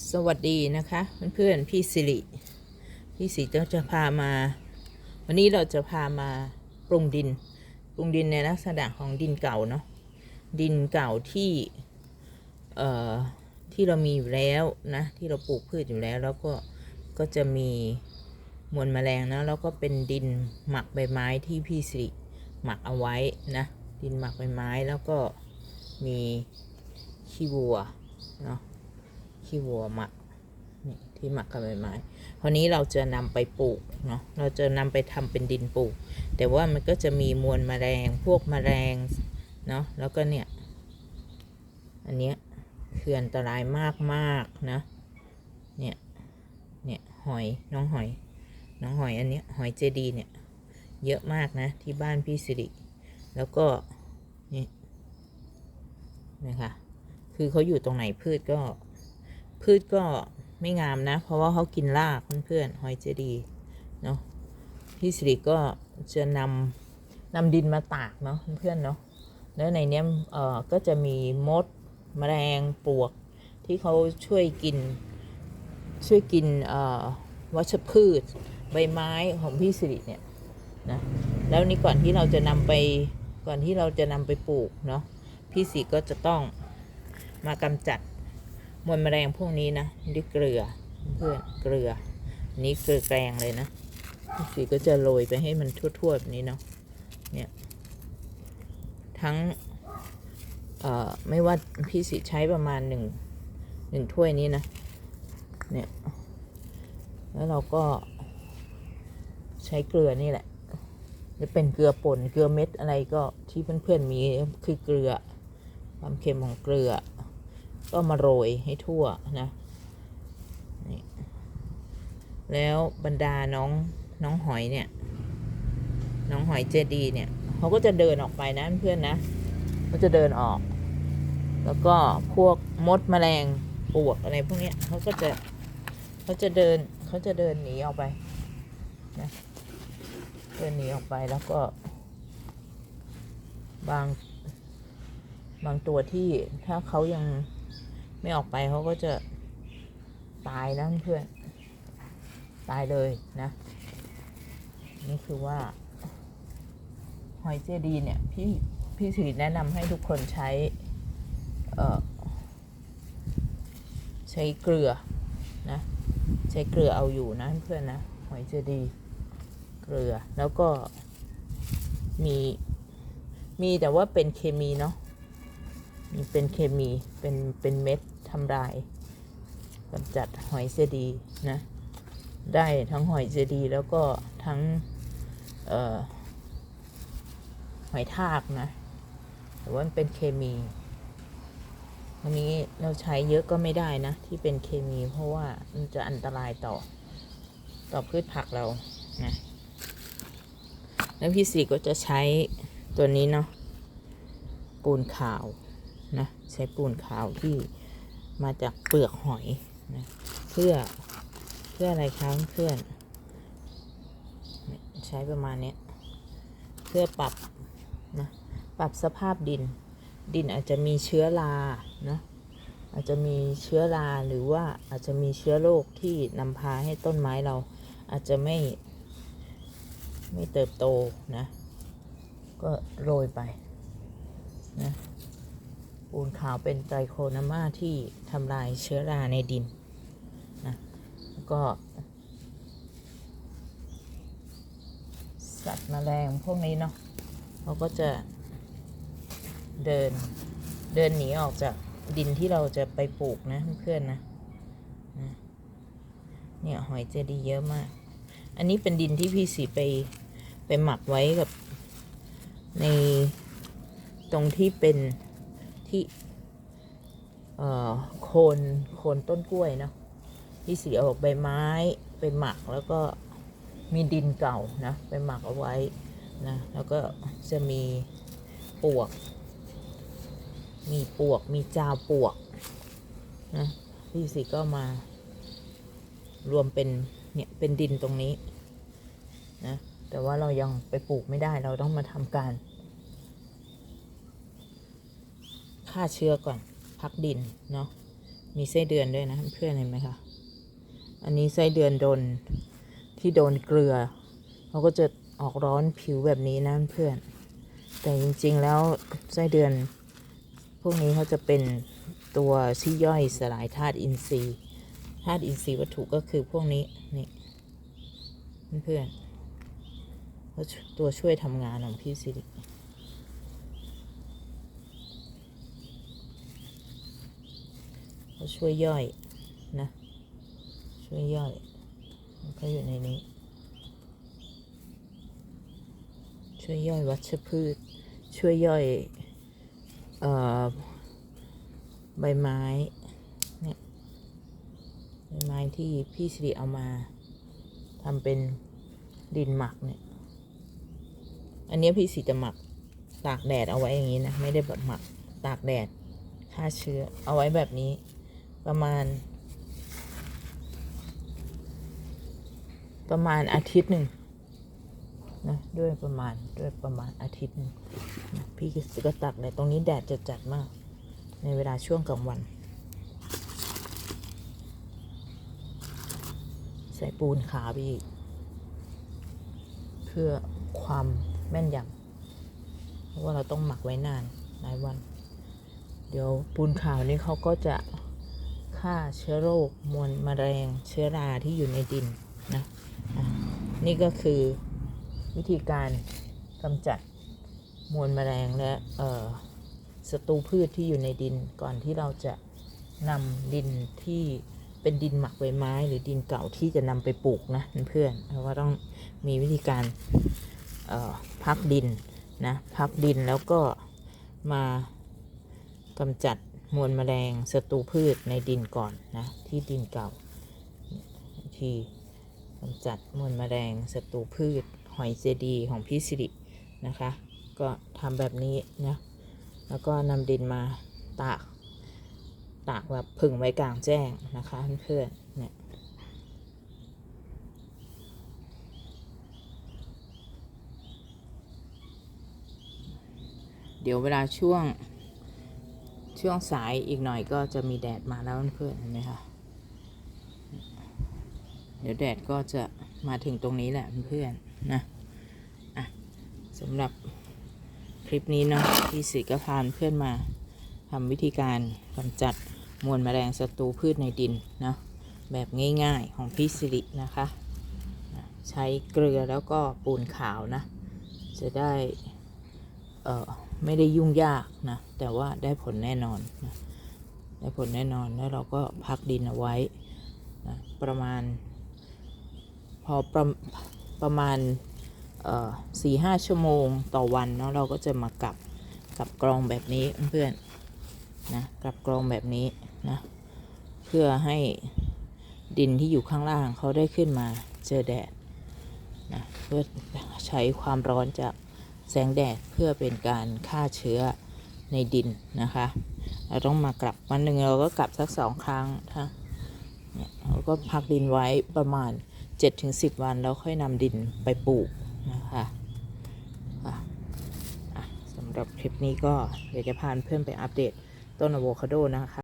สวัสดีนะคะเพื่อนๆพี่สิริพี่สิริจะพามา วันนี้เราจะพามาปรุงดิน ปรุงดินในลักษณะของดินเก่าเนาะดินเก่าที่เอ่อที่เรามีอยู่แล้วนะที่เราปลูกพืชอยู่แล้ว แล้วก็ก็จะมีมวลแมลงนะแล้วก็เป็นดินหมักใบไม้ที่พี่สิริหมักเอาไว้นะดินหมักใบไม้แล้วก็มีขี้วัวเนาะ ขี้วัวหมักนี่ที่หมักกับใบไม้คราวนี้เราจะนำไปปลูกเนาะเราจะนำไปทำเป็นดินปลูก แต่ว่ามันก็จะมีมวลแมลงพวกแมลงเนาะแล้วก็เนี่ย อันเนี้ยคืออันตรายมากมากๆนะ เนี่ย เนี่ยหอยน้องหอย น้องหอยอันเนี้ยหอยเจดีเนี่ย เยอะมากนะ ที่บ้านพี่สิริ แล้วก็นี่นะคะ คือเขาอยู่ตรงไหนพืชก็ พืชก็ไม่งามนะ เพราะว่าเขากินรากเพื่อนๆหอยเจดีย์เนาะพี่สิริก็จะนำนำดินมาตากเนาะเพื่อนๆเนาะแล้วในเนี้ยเอ่อก็จะมีมดแมลงปลวกที่เขาช่วยกินช่วยกินเอ่อวัชพืชใบไม้ของพี่สิริเนี่ยนะแล้วนี่ก่อนที่เราจะนำไปก่อนที่เราจะนำไปปลูกเนาะพี่สิริก็จะต้องมากำจัด มวลแมลงพวกนี้นะด้วยเกลือเพื่อนเกลือ นี้เกลือแกลงเลยนะพี่สีก็จะโรยไปให้มันทั่วๆแบบนี้เนาะเนี่ยทั้งเอ่อไม่ว่าพี่สีใช้ประมาณหนึ่งหนึ่งถ้วยนี้นะเนี่ยแล้วเราก็ใช้เกลือนี่แหละจะเป็นเกลือป่นเกลือเม็ดอะไรก็ที่เพื่อนๆมีคือเกลือความเค็มของเกลือ ก็มาโรยให้ทั่วนะนี่แล้วบรรดาน้องน้องหอยเนี่ย น้องหอยเจดีเนี่ยเขาก็จะเดินออกไปนะเพื่อนนะเขาจะเดินออก แล้วก็พวกมดแมลงปลวกอะไรพวกเนี้ยเขาก็จะเขาจะเดินเขาจะเดินหนีออกไปนะเดินหนีออกไปแล้วก็ บางบางตัวที่ถ้าเขายัง ไม่ออกไปเขาก็จะตายนะเพื่อนตายเลยนะ นี่คือว่า หอยเจดีเนี่ย พี่พี่สิริแนะนำให้ทุกคนใช้ เอ่อ ใช้เกลือนะ ใช้เกลือเอาอยู่นะเพื่อนนะ หอยเจดี เกลือแล้วก็มีมีแต่ว่าเป็นเคมีเนาะมีเป็นเคมีเป็นเป็นเม็ด ทำลายกำจัดหอยเจดีนะ ได้ทั้งหอยเจดีแล้วก็ทั้งออหอยทากนะแต่ว่ามันเป็นเคมีอันนี้เราใช้เยอะก็ไม่ได้นะ ที่เป็นเคมีเพราะว่ามันจะอันตรายต่อต่อพืชผักเรานะแล้วพี่สีก็จะใช้ตัวนี้เนาะปูนขาวนะใช้ปูนขาวที่ มาจากเปลือกหอยนะเพื่อเพื่ออะไรคะเพื่อน ใช้ประมาณนี้เพื่อปรับนะปรับสภาพดิน ดินอาจจะมีเชื้อราเนาะอาจจะมีเชื้อราหรือว่าอาจจะมีเชื้อโรคที่นำพาให้ต้นไม้เรา อาจจะไม่ ไม่เติบโตนะ ก็โรยไปนะ ปูนขาวเป็นไตรโคนามาที่ทำลายเชื้อราในดินนะก็ สัตว์แมลงพวกนี้เนาะเขาก็จะเดินเดินหนีออกจากดินที่เราจะไปปลูกนะเพื่อนๆนะเนี่ยหอยเจดีย์เยอะมาก อันนี้เป็นดินที่พี่สีไปไปหมักไว้กับในตรงที่เป็น ที่โคนโคนต้นกล้วยเนาะที่สีเอาใบไม้ไปหมักแล้วก็มีดินเก่านะไปหมักเอาไว้นะแล้วก็จะมีปวก มีปวกมีจาวปวกนะพี่สีก็มารวมเป็นเนี่ยเป็นดินตรงนี้นะแต่ว่าเรายังไปปลูกไม่ได้เราต้องมาทำการ ฆ่าเชื้อก่อน พักดินเนาะมีไส้เดือนด้วยนะเพื่อนเห็นไหมคะอันนี้ไส้เดือนโดนที่โดนเกลือเขาก็จะออกร้อนผิวแบบนี้นะเพื่อน แต่จริงๆแล้วไส้เดือน พวกนี้เขาจะเป็นตัวที่ย่อยสลายธาตุอินทรีย์ธาตุอินทรีย์วัตถุก็คือพวกนี้นี่เพื่อนๆเขาตัวช่วยทำงานของพี่สิริาช่วยย่อยนะ ช่วยย่อยมันก็อยู่ในนี้ ช่วยย่อยวัชพืช ช่วยย่อยออใบไม้เนี่ยใบไม้ที่พี่สิริเอามาทำเป็นดินหมักเนี่ย อันนี้พี่สิจะหมักตากแดดเอาไว้อย่างนี้นะ ไม่ได้แบบหมักตากแดดฆ่าเชื้อเอาไว้แบบนี้ ประมาณ ประมาณอาทิตย์หนึ่งนะด้วยประมาณด้วยประมาณอาทิตย์หนึ่งนะพี่ก็ตักเลยตรงนี้แดดจะจัดมาก ในเวลาช่วงกลางวัน ใส่ปูนขาวอีก เพื่อความแม่นยำเพราะว่าเราต้องหมักไว้นานหลายวัน เดี๋ยวปูนขาวนี่เขาก็จะ ฆ่าเชื้อโรคมวลแมลงเชื้อราที่อยู่ในดินนะะนี่ก็คือวิธีการกำจัดมวลแมลงและศัตรูพืชที่อยู่ในดินก่อนที่เราจะนำดินที่เป็นดินหมักใบไม้ หรือดินเก่าที่จะนำไปปลูกนะเพื่อนเพราะว่าต้องมีวิธีการพักดินนะพักดินแล้วก็มากำจัด มวลแมลงศัตรูพืชในดินก่อนนะ ที่ดินเก่าที่กำจัดมวลแมลงศัตรูพืช หอยเจดีของพี่สิรินะคะ ก็ทำแบบนี้นะแล้วก็นำดินมาตากตากแบบผึ่งไว้กลางแจ้งนะคะเพื่อนๆเนี่ยเดี๋ยวเวลาช่วง ช่วงสายอีกหน่อยก็จะมีแดดมาแล้วเพื่อนเห็นไหมคะเดี๋ยวแดดก็จะมาถึงตรงนี้แหละเพื่อนนะอะสำหรับคลิปนี้เนาะพี่สิกพาเพื่อนมาทำวิธีการกำจัดมวลแมลงศัตรูพืชในดินนะแบบง่ายๆของพี่สิรินะคะนะใช้เกลือแล้วก็ปูนขาวนะ จะได้เอ่อ ไม่ได้ยุ่งยากนะ แต่ว่าได้ผลแน่นอนนะได้ผลแน่นอนแล้วเราก็พักดินเอาไว้นะประมาณ พอประประมาณสี่ห้าชั่วโมงต่อวันเนาะเราก็จะมากลับกลับกรองแบบนี้เพื่อนๆนะกลับกรองแบบนี้นะเพื่อให้ดินที่อยู่ข้างล่างเขาได้ขึ้นมาเจอแดดนะเพื่อใช้ความร้อนจาก แสงแดดเพื่อเป็นการฆ่าเชื้อในดินนะคะ เราต้องมากลับวันหนึ่งเราก็กลับสักสองครั้งถ้าเราก็พักดินไว้ประมาณ 7-10 วันแล้วค่อยนำดินไปปลูกนะคะอะอะสำหรับคลิปนี้ก็เดี๋ยวจะพาเพื่อนไปอัปเดตต้นอะโวคาโดนะคะ